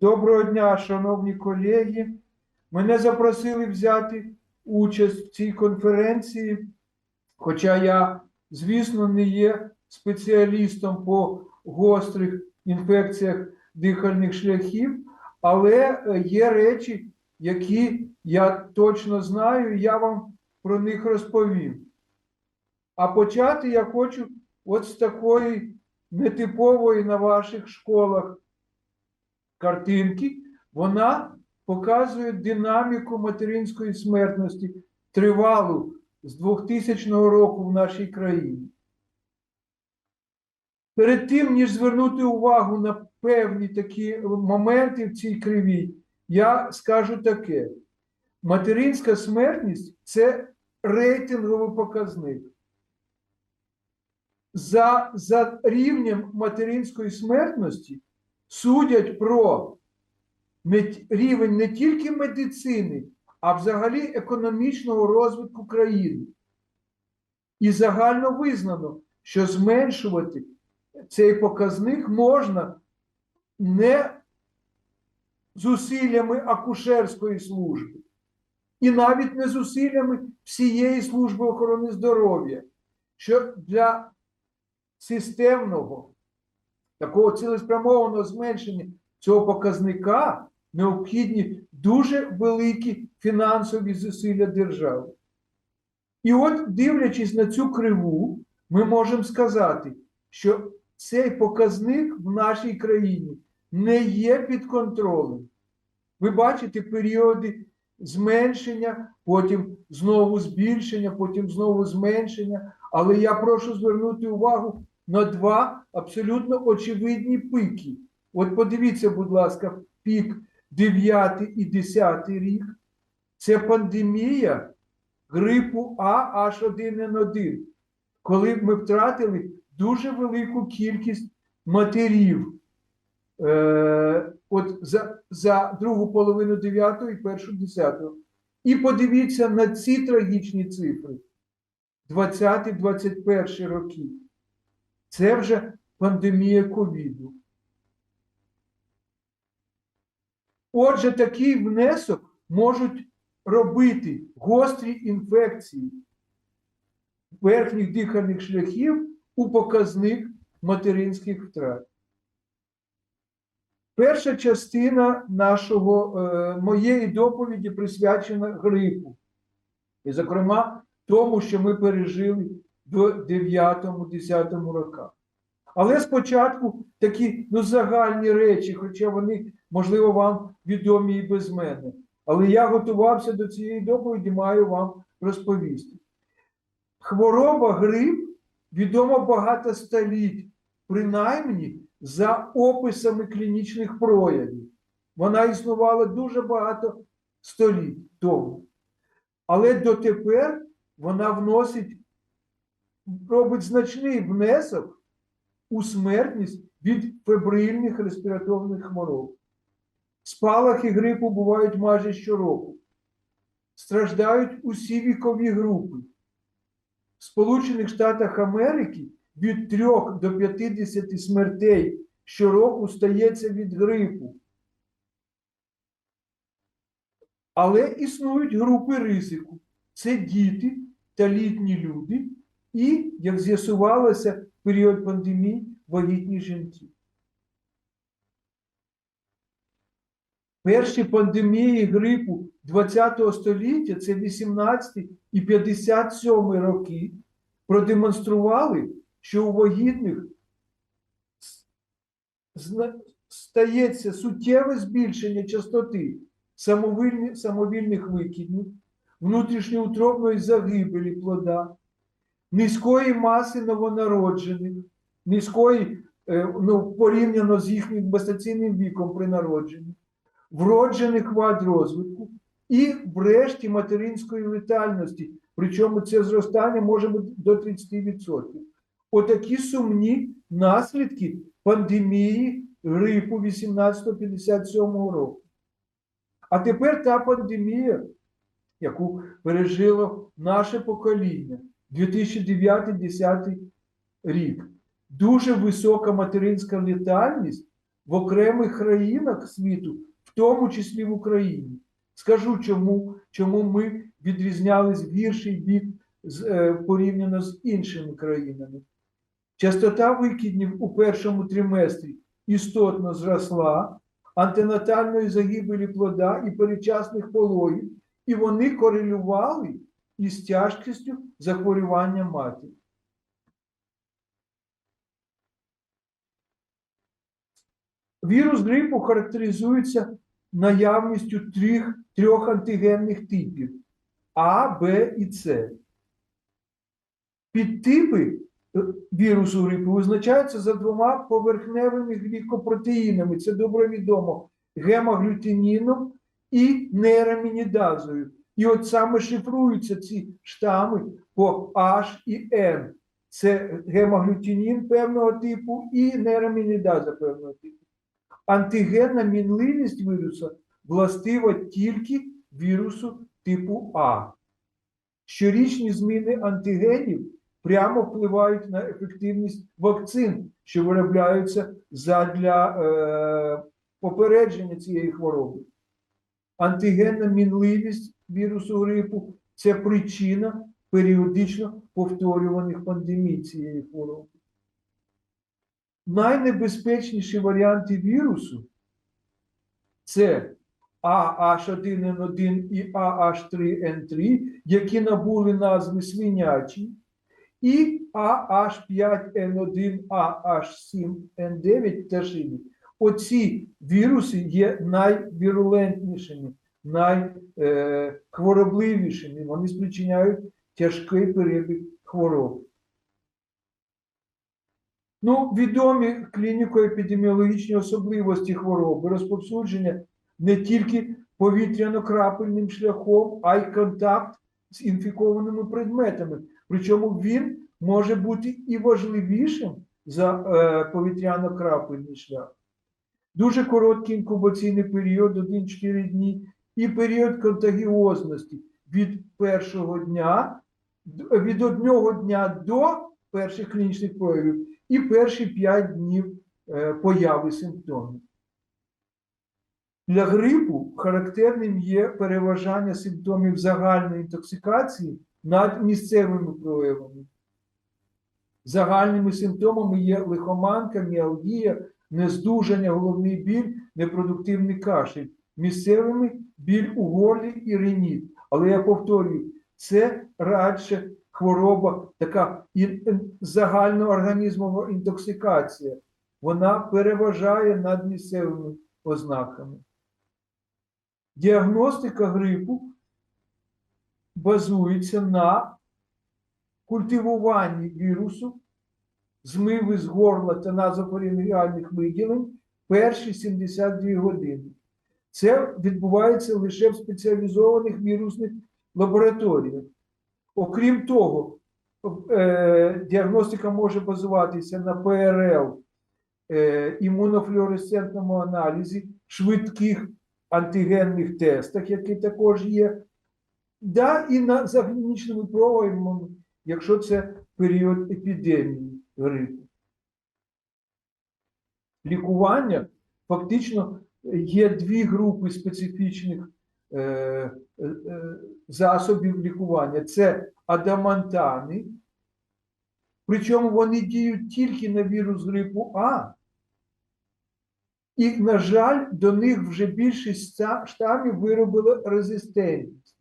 Доброго дня, шановні колеги. Мене запросили взяти участь в цій конференції, хоча я, звісно, не є спеціалістом по гострих інфекціях дихальних шляхів, але е, є речі, які я точно знаю, і я вам про них розповім. А почати я хочу от з такої нетипової на ваших школах картинки, вона показує динаміку материнської смертності тривалу з 2000 року в нашій країні. Перед тим, ніж звернути увагу на певні такі моменти в цій кривій, я скажу таке: материнська смертність це рейтинговий показник. За, за рівнем материнської смертності судять про рівень не тільки медицини, а взагалі економічного розвитку країни. І загально визнано, що зменшувати цей показник можна не зусиллями акушерської служби, і навіть не зусиллями всієї служби охорони здоров'я, що для системного такого цілеспрямованого зменшення цього показника необхідні дуже великі фінансові зусилля держави. І от, дивлячись на цю криву, ми можемо сказати, що цей показник в нашій країні не є під контролем. Ви бачите періоди зменшення, потім знову збільшення, потім знову зменшення. Але я прошу звернути увагу на два абсолютно очевидні пики. От подивіться, будь ласка, пік 9 і 10 рік. Це пандемія грипу А H1N1, коли ми втратили дуже велику кількість матерів. Е, от за, за другу половину 9 і першу 10. І подивіться на ці трагічні цифри. 20-21 роки. Це вже пандемія ковіду. Отже, такий внесок можуть робити гострі інфекції верхніх дихальних шляхів у показник материнських втрат. Перша частина нашого, е, моєї доповіді присвячена грипу. І, зокрема, тому, що ми пережили в 9-10 роках. Але спочатку такі ну, загальні речі, хоча вони, можливо, вам відомі і без мене. Але я готувався до цієї доповіді, маю вам розповісти. Хвороба грип відома багато століть, принаймні за описами клінічних проявів. Вона існувала дуже багато століть тому. Але дотепер вона вносить, робить значний внесок у смертність від фебрильних респіраторних хвороб. Спалахи грипу бувають майже щороку. Страждають усі вікові групи. В Сполучених Штатах Америки від 3 до 50 смертей щороку стається від грипу. Але існують групи ризику. Це діти та літні люди, і, як з'ясувалося, в період пандемії вагітні жінки. Перші пандемії грипу ХХ століття, це 18 і 57 роки, продемонстрували, що у вагітних стається суттєве збільшення частоти самовільних викидів, внутрішньоутробної загибелі плода, низької маси новонароджених, низької е, ну, порівняно з їхнім гестаційним віком при народженні, вроджених вад розвитку і, врешті, материнської летальності. Причому це зростання може бути до 30%. Отакі сумні наслідки пандемії грипу 1857 року. А тепер та пандемія, яку пережило наше покоління 2009-2010 рік. Дуже висока материнська летальність в окремих країнах світу, в тому числі в Україні. Скажу чому, чому ми відрізнялись в гірший бік е, порівняно з іншими країнами. Частота викиднів у першому триместрі істотно зросла, антенатальної загибелі плода і передчасних пологів, і вони корелювали із тяжкістю захворювання матері. Вірус грипу характеризується наявністю трьох, трьох антигенних типів А, Б і С. Підтипи е, вірусу грипу визначаються за двома поверхневими глікопротеїнами. Це добре відомо гемоглютиніном і нейрамінідазою. І от саме шифруються ці штами по H і N. Це гемоглютинін певного типу і нейрамінідаза певного типу. Антигенна мінливість віруса властива тільки вірусу типу А. Щорічні зміни антигенів прямо впливають на ефективність вакцин, що виробляються задля е, попередження цієї хвороби. Антигенна мінливість вірусу грипу це причина періодично повторюваних пандемій цієї хвороби. Найнебезпечніші варіанти вірусу це AH1N1 і AH3N3, які набули назви свинячі, і AH5N1, AH7N9 пташині. Оці віруси є найвірулентнішими, найхворобливішими. Вони спричиняють тяжкий перебіг хвороби. Ну, відомі клініко-епідеміологічні особливості хвороби, розповсюдження не тільки повітряно-крапельним шляхом, а й контакт з інфікованими предметами. Причому він може бути і важливішим за е, повітряно-крапельний шлях. Дуже короткий інкубаційний період 1-4 дні, і період контагіозності від першого дня, від одного дня до перших клінічних проявів і перші 5 днів е, появи симптомів. Для грипу характерним є переважання симптомів загальної інтоксикації над місцевими проявами. Загальними симптомами є лихоманка, міалгія, нездужання, головний біль, непродуктивний кашель. Місцевими біль у горлі і реніт. Але я повторюю, це радше хвороба, така загальноорганізмова інтоксикація. Вона переважає над місцевими ознаками. Діагностика грипу базується на культивуванні вірусу, змиви з горла та назофарінгіальних виділень перші 72 години. Це відбувається лише в спеціалізованих вірусних лабораторіях. Окрім того, е, діагностика може базуватися на ПРЛ, е, імунофлюоресцентному аналізі, швидких антигенних тестах, які також є, да, і на за клінічними проявами, якщо це період епідемії грипу. Лікування фактично є дві групи специфічних е, е, е, засобів лікування. Це адамантани, причому вони діють тільки на вірус грипу А. І, на жаль, до них вже більшість штамів виробила резистентність.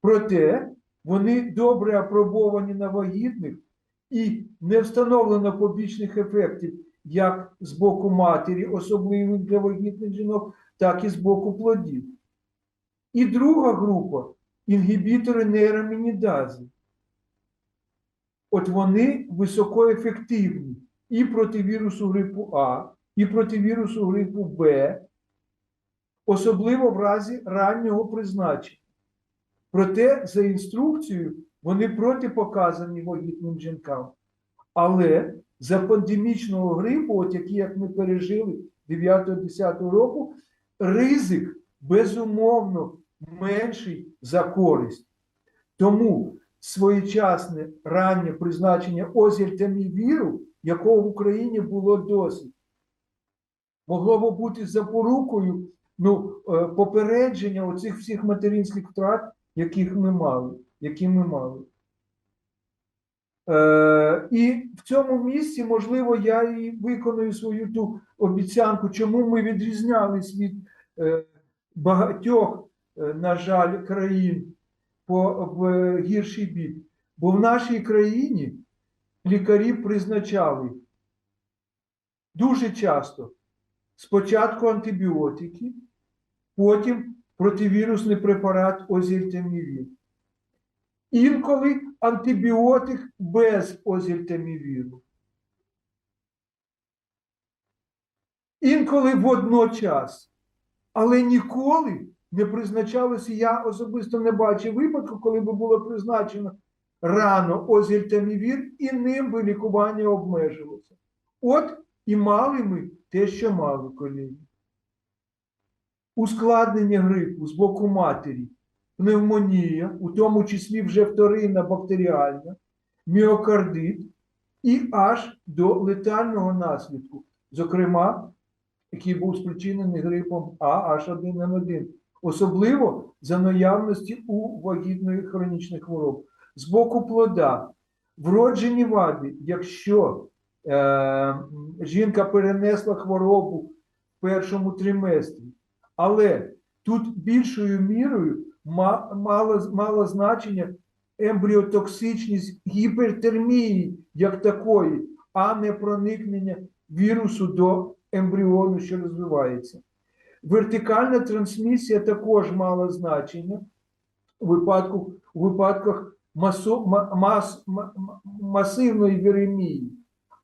Проте вони добре апробовані на вагітних і не встановлено побічних ефектів як з боку матері, особливих для вагітних жінок, так і з боку плодів. І друга група інгібітори нейрамінідази. От вони високоефективні і проти вірусу грипу А, і проти вірусу грипу Б, особливо в разі раннього призначення. Проте, за інструкцією, вони протипоказані вагітним жінкам. Але за пандемічного грипу, от який як ми пережили 9-10 року, ризик безумовно менший за користь. Тому своєчасне раннє призначення озільтамівіру, якого в Україні було досить, могло б бути запорукою ну, е, попередження оцих всіх материнських втрат, яких ми мали, які ми мали. Е, і в цьому місці, можливо, я і виконую свою ту обіцянку, чому ми відрізнялись від е, багатьох, е, на жаль, країн по в гірший бік. Бо в нашій країні лікарі призначали дуже часто спочатку антибіотики, потім противірусний препарат озільтамівір. Інколи антибіотик без озільтамівіру. Інколи водночас. Але ніколи не призначалося, я особисто не бачив випадку, коли би було призначено рано озільтамівір, і ним би лікування обмежилося. От і мали ми те, що мали, колеги. Ускладнення грипу з боку матері, пневмонія, у тому числі вже вторинна бактеріальна, міокардит і аж до летального наслідку, зокрема, який був спричинений грипом А H1N1, особливо за наявності у вагітної хронічних хвороб. З боку плода, вроджені вади, якщо е, жінка перенесла хворобу в першому триместрі, але тут більшою мірою мало, мало значення ембріотоксичність гіпертермії як такої, а не проникнення вірусу до ембріону, що розвивається. Вертикальна трансмісія також мала значення у випадку, у випадках масо, ма- мас, ма- ма- масивної віремії,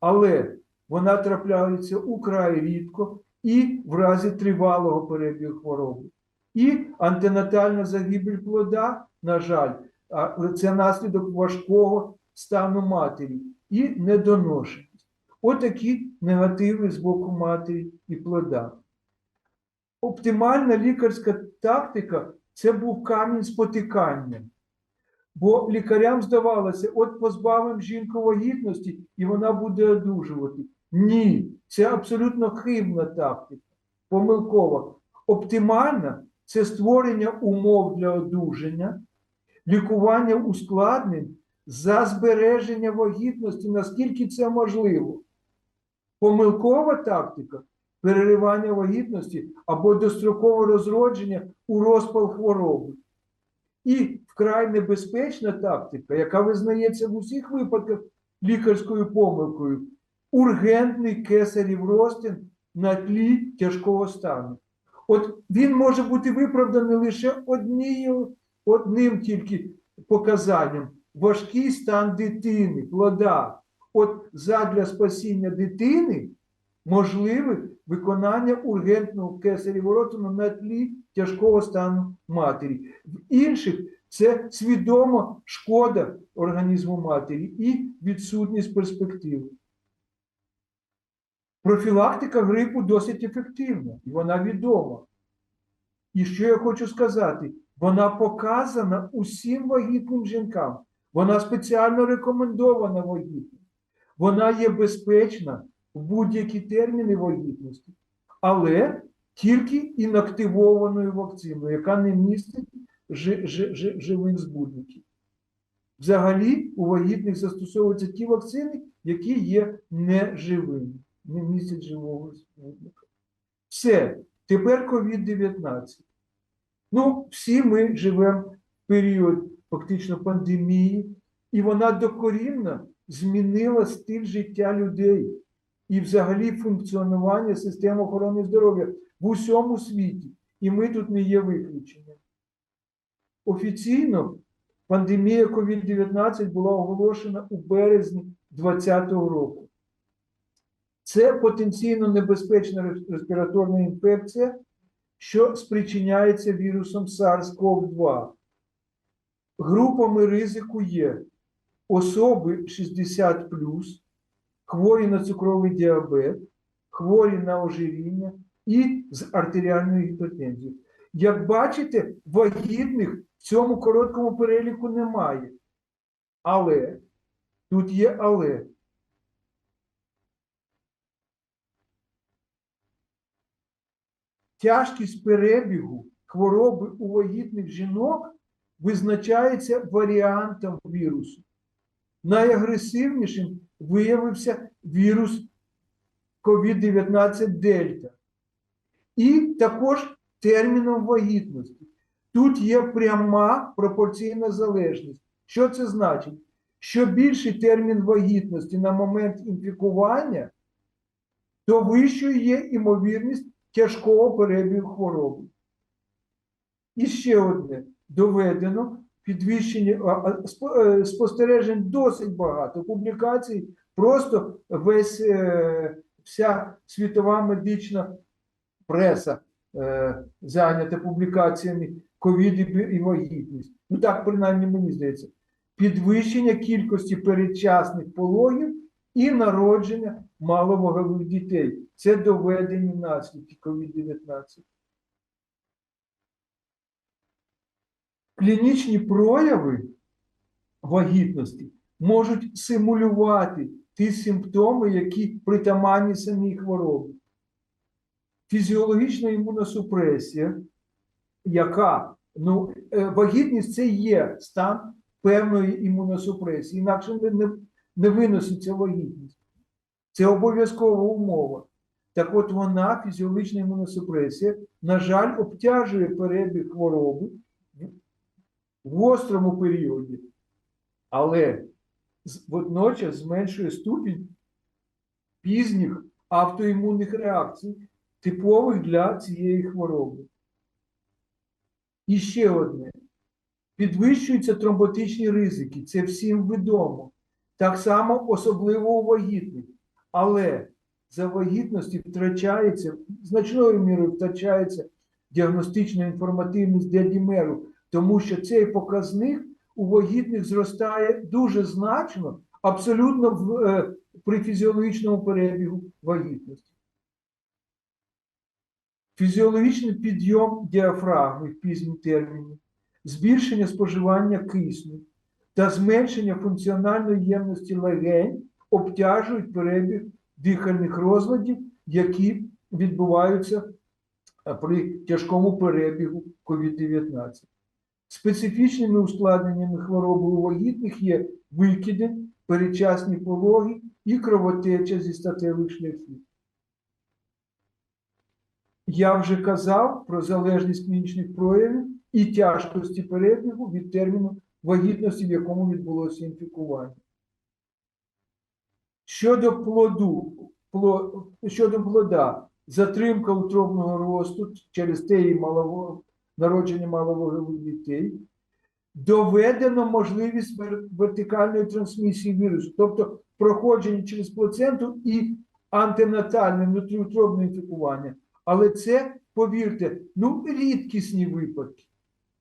але вона трапляється украй рідко і в разі тривалого перебігу хвороби. І антенатальна загибель плода, на жаль, це наслідок важкого стану матері і недоношеність. Отакі негативи з боку матері і плода. Оптимальна лікарська тактика це був камінь спотикання. Бо лікарям здавалося, от позбавимо жінку вагітності, і вона буде одужувати. Ні, це абсолютно хибна тактика, помилкова. Оптимальна це створення умов для одужання, лікування ускладнень за збереження вагітності, наскільки це можливо. Помилкова тактика переривання вагітності або дострокове розродження у розпал хвороби. І вкрай небезпечна тактика, яка визнається в усіх випадках лікарською помилкою, ургентний кесарів розтин на тлі тяжкого стану. От він може бути виправданий лише однією, одним тільки показанням важкий стан дитини, плода. От задля спасіння дитини можливе виконання ургентного кесарів розтину на тлі тяжкого стану матері. В інших це свідома шкода організму матері і відсутність перспективи. Профілактика грипу досить ефективна, і вона відома. І що я хочу сказати? Вона показана усім вагітним жінкам. Вона спеціально рекомендована вагітним. Вона є безпечна в будь-які терміни вагітності, але тільки інактивованою вакциною, яка не містить жи- жи- жи- живих збудників. Взагалі, у вагітних застосовуються ті вакцини, які є неживими, не містять живого збудника. Все, тепер COVID-19. Ну, всі ми живемо в період фактично пандемії, і вона докорінно змінила стиль життя людей і взагалі функціонування системи охорони здоров'я в усьому світі. І ми тут не є виключенням. Офіційно пандемія COVID-19 була оголошена у березні 2020 року. Це потенційно небезпечна респіраторна інфекція, що спричиняється вірусом SARS-CoV-2. Групами ризику є особи 60 хворі на цукровий діабет, хворі на ожиріння і з артеріальною гіпертензією. Як бачите, вагітних в цьому короткому переліку немає. Але тут є але. Тяжкість перебігу хвороби у вагітних жінок визначається варіантом вірусу. Найагресивнішим виявився вірус COVID-19 Дельта. І також терміном вагітності. Тут є пряма пропорційна залежність. Що це значить? Що більший термін вагітності на момент інфікування, то вищою є імовірність тяжкого перебігу хвороби. І ще одне доведено підвищення е, спостережень досить багато. Публікацій просто весь е, вся світова медична преса е, зайнята публікаціями ковід і вагітність. Ну так, принаймні, мені здається. Підвищення кількості передчасних пологів і народження маловагових дітей. Це доведені наслідки COVID-19. Клінічні прояви вагітності можуть симулювати ті симптоми, які притаманні самій хворобі. Фізіологічна імуносупресія, яка ну, е, вагітність це є стан певної імуносупресії, інакше не, не, не виноситься вагітність. Це обов'язкова умова. Так от вона, фізіологічна імуносупресія, на жаль, обтяжує перебіг хвороби в гострому періоді, але водночас зменшує ступінь пізніх автоімунних реакцій, типових для цієї хвороби. І ще одне. Підвищуються тромботичні ризики, це всім відомо. Так само особливо у вагітних. Але за вагітності втрачається, значною мірою втрачається діагностична інформативність діадімеру, тому що цей показник у вагітних зростає дуже значно, абсолютно в, е, при фізіологічному перебігу вагітності. Фізіологічний підйом діафрагми в пізній терміні, збільшення споживання кисню та зменшення функціональної ємності легень обтяжують перебіг дихальних розладів, які відбуваються е, при тяжкому перебігу COVID-19. Специфічними ускладненнями хвороби у вагітних є викидень, передчасні пологи і кровотеча зі статевих шляхів. Я вже казав про залежність клінічних проявів і тяжкості перебігу від терміну вагітності, в якому відбулося інфікування. Щодо плоду, пло- щодо плода, затримка утробного росту через те і малого, народження маловагових дітей, доведено можливість вертикальної трансмісії вірусу, тобто проходження через плаценту і антенатальне внутріутробне інфікування. Але це, повірте, ну рідкісні випадки.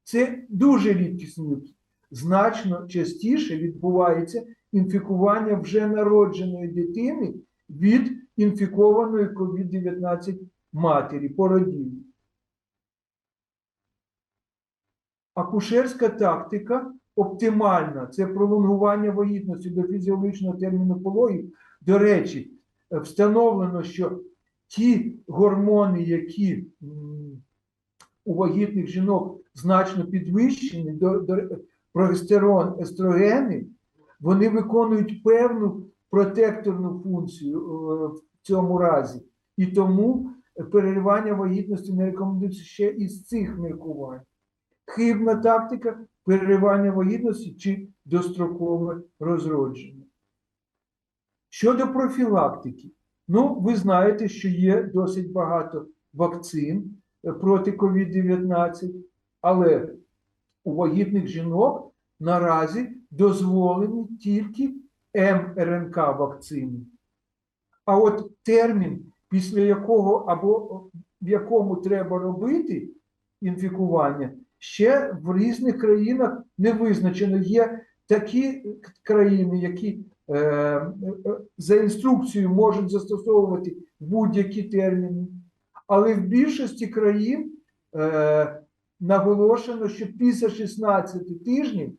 Це дуже рідкісні випадки. Значно частіше відбувається інфікування вже народженої дитини від інфікованої COVID-19 матері породілі. Акушерська тактика оптимальна це пролонгування вагітності до фізіологічного терміну пологів. До речі, е, встановлено, що ті гормони, які у вагітних жінок значно підвищені, до, до, прогестерон, естрогени, вони виконують певну протекторну функцію е, в цьому разі. І тому переривання вагітності не рекомендується ще із цих міркувань. Хибна тактика переривання вагітності чи дострокове розродження. Щодо профілактики, ну, ви знаєте, що є досить багато вакцин е, проти COVID-19, але у вагітних жінок наразі дозволені тільки МРНК вакцини. А от термін, після якого або в якому треба робити інфікування, ще в різних країнах не визначено. Є такі країни, які е, за інструкцією можуть застосовувати будь-які терміни, але в більшості країн е, наголошено, що після 16 тижнів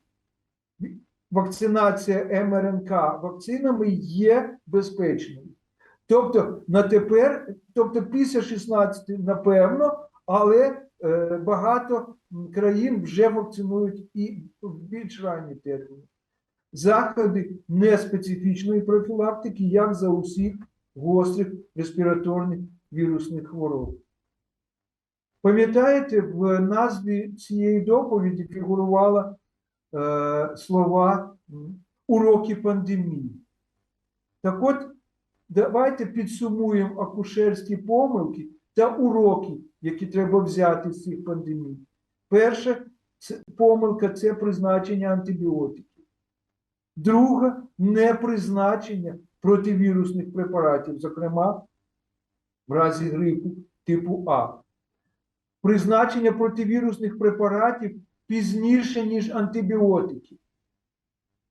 вакцинація МРНК вакцинами є безпечною. Тобто на тепер, тобто після 16, напевно, але е, багато країн вже вакцинують і в більш ранні терміни. Заходи неспецифічної профілактики, як за усіх гострих респіраторних вірусних хвороб. Пам'ятаєте, в назві цієї доповіді фігурували е, слова уроки пандемії. Так от, давайте підсумуємо акушерські помилки та уроки, які треба взяти з цих пандемій. Перша помилка це призначення антибіотиків. Друга непризначення противірусних препаратів, зокрема в разі грипу типу А. Призначення противірусних препаратів пізніше, ніж антибіотики.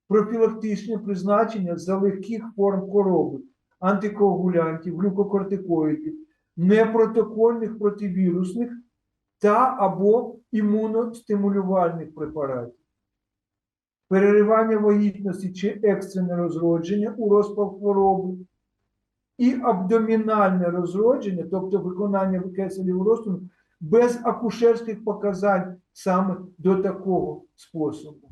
Профілактичне призначення за легких форм хвороби, антикоагулянтів, глюкокортикоїдів, непротокольних противірусних та або імуностимулювальних препаратів. Переривання вагітності чи екстрене розродження у розпал хвороби, і абдомінальне розродження, тобто виконання кесарів розтину, без акушерських показань саме до такого способу.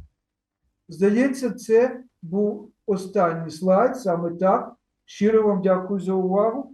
Здається, це був останній слайд, саме так. Щиро вам дякую за увагу.